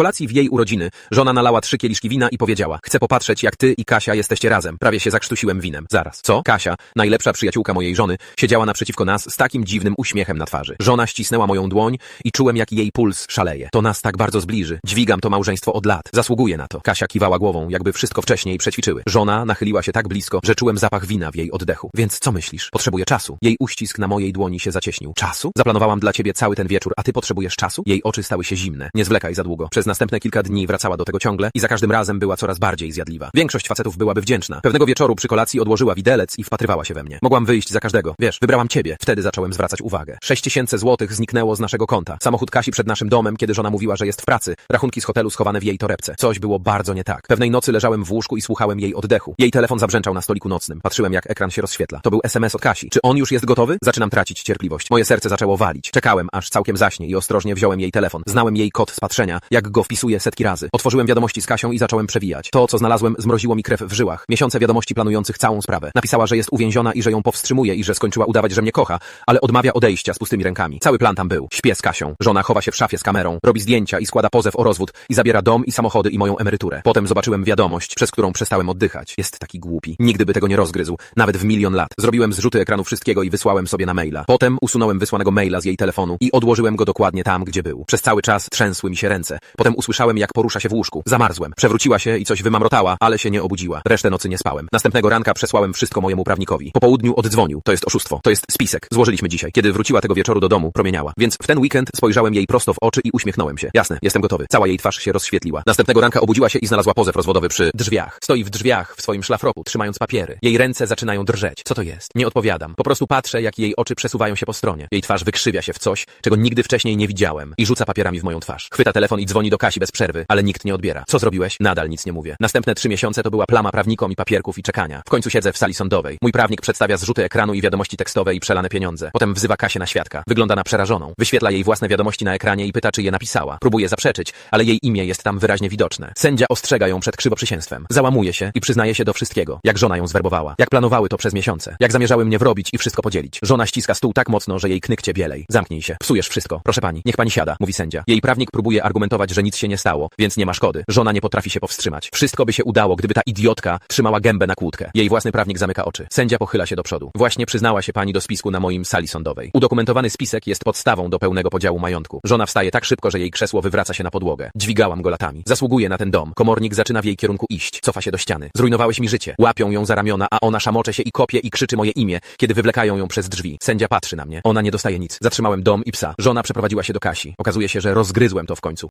kolacji w jej urodziny żona nalała trzy kieliszki wina i powiedziała, chcę popatrzeć jak ty i Kasia jesteście razem. Prawie się zakrztusiłem winem. Zaraz. Co? Kasia, najlepsza przyjaciółka mojej żony, siedziała naprzeciwko nas z takim dziwnym uśmiechem na twarzy. Żona ścisnęła moją dłoń i czułem jak jej puls szaleje. To nas tak bardzo zbliży. Dźwigam to małżeństwo od lat. Zasługuję na to. Kasia kiwała głową, jakby wszystko wcześniej przećwiczyły. Żona nachyliła się tak blisko, że czułem zapach wina w jej oddechu. Więc co myślisz? Potrzebuję czasu. Jej uścisk na mojej dłoni się zacieśnił. Czasu? Zaplanowałam dla ciebie cały ten wieczór, a ty potrzebujesz czasu? Jej oczy stały się zimne. Nie zwlekaj za długo. Przez następne kilka dni wracała do tego ciągle i za każdym razem była coraz bardziej zjadliwa. Większość facetów byłaby wdzięczna. Pewnego wieczoru przy kolacji odłożyła widelec i wpatrywała się we mnie. Mogłam wyjść za każdego. Wiesz, wybrałam ciebie. Wtedy zacząłem zwracać uwagę. Sześć tysięcy złotych zniknęło z naszego konta. Samochód Kasi przed naszym domem, kiedy żona mówiła, że jest w pracy. Rachunki z hotelu schowane w jej torebce. Coś było bardzo nie tak. Pewnej nocy leżałem w łóżku i słuchałem jej oddechu. Jej telefon zabrzęczał na stoliku nocnym. Patrzyłem, jak ekran się rozświetla. To był SMS od Kasi. Czy on już jest gotowy? Zaczynam tracić cierpliwość. Moje serce zaczęło walić. Czekałem, aż całkiem zaśnie i ostrożnie wziąłem jej telefon. Znałem jej kod z patrzenia, jak go wpisuję setki razy. Otworzyłem wiadomości z Kasią i zacząłem przewijać. To, co znalazłem, zmroziło mi krew w żyłach. Miesiące wiadomości planujących całą sprawę. Napisała, że jest uwięziona i że ją powstrzymuje i że skończyła udawać, że mnie kocha, ale odmawia odejścia z pustymi rękami. Cały plan tam był. Śpię z Kasią. Żona chowa się w szafie z kamerą, robi zdjęcia i składa pozew o rozwód i zabiera dom i samochody i moją emeryturę. Potem zobaczyłem wiadomość, przez którą przestałem oddychać. Jest taki głupi. Nigdy by tego nie rozgryzł. Nawet w milion lat. Zrobiłem zrzuty ekranu wszystkiego i wysłałem sobie na maila. Potem usunąłem wysłanego maila z jej telefonu i odłożyłem go dokładnie tam, gdzie był. Przez cały czas trzęsły mi się ręce. Potem usłyszałem, jak porusza się w łóżku. Zamarzłem. Przewróciła się i coś wymamrotała, ale się nie obudziła. Resztę nocy nie spałem. Następnego ranka przesłałem wszystko mojemu prawnikowi. Po południu oddzwonił. To jest oszustwo. To jest spisek. Złożyliśmy dzisiaj. Kiedy wróciła tego wieczoru do domu, promieniała. Więc w ten weekend spojrzałem jej prosto w oczy i uśmiechnąłem się. Jasne, jestem gotowy. Cała jej twarz się rozświetliła. Następnego ranka obudziła się i znalazła pozew rozwodowy przy drzwiach. Stoi w drzwiach w swoim szlafroku, trzymając papiery. Jej ręce zaczynają drżeć. Co to jest? Nie odpowiadam. Po prostu patrzę, jak jej oczy przesuwają się po stronie. Jej twarz wykrzywia się w coś, czego nigdy wcześniej nie widziałem. I rzuca papierami w moją twarz. Chwyta telefon i dzwoni do Kasi bez przerwy, ale nikt nie odbiera. Co zrobiłeś? Nadal nic nie mówię. Następne trzy miesiące to była plama prawnikom i papierków i czekania. W końcu siedzę w sali sądowej. Mój prawnik przedstawia zrzuty ekranu i wiadomości tekstowe i przelane pieniądze. Potem wzywa Kasię na świadka. Wygląda na przerażoną. Wyświetla jej własne wiadomości na ekranie i pyta, czy je napisała. Próbuje zaprzeczyć, ale jej imię jest tam wyraźnie widoczne. Sędzia ostrzega ją przed krzywoprzysięstwem. Załamuje się i przyznaje się do wszystkiego. Jak żona ją zwerbowała. Jak planowały to przez miesiące. Jak zamierzały mnie wrobić i wszystko podzielić. Żona ściska stół tak mocno, że jej knykcie bielej. Zamknij się. Psujesz wszystko. Proszę pani, niech pani siada, mówi sędzia. Jej prawnik próbuje argumentować, że nic się nie stało, więc nie ma szkody. Żona nie potrafi się powstrzymać. Wszystko by się udało, gdyby ta idiotka trzymała gębę na kłódkę. Jej własny prawnik zamyka oczy. Sędzia pochyla się do przodu. Właśnie przyznała się pani do spisku na moim sali sądowej. Udokumentowany spisek jest podstawą do pełnego podziału majątku. Żona wstaje tak szybko, że jej krzesło wywraca się na podłogę. Dźwigałam go latami. Zasługuje na ten dom. Komornik zaczyna w jej kierunku iść. Cofa się do ściany. Zrujnowałeś mi życie. Łapią ją za ramiona, a ona szamocze się i kopie i krzyczy moje imię, kiedy wywlekają ją przez drzwi. Sędzia patrzy na mnie. Ona nie dostaje nic. Zatrzymałem dom i psa. Żona przeprowadziła się do Kasi. Okazuje się, że rozgryzłem to w końcu.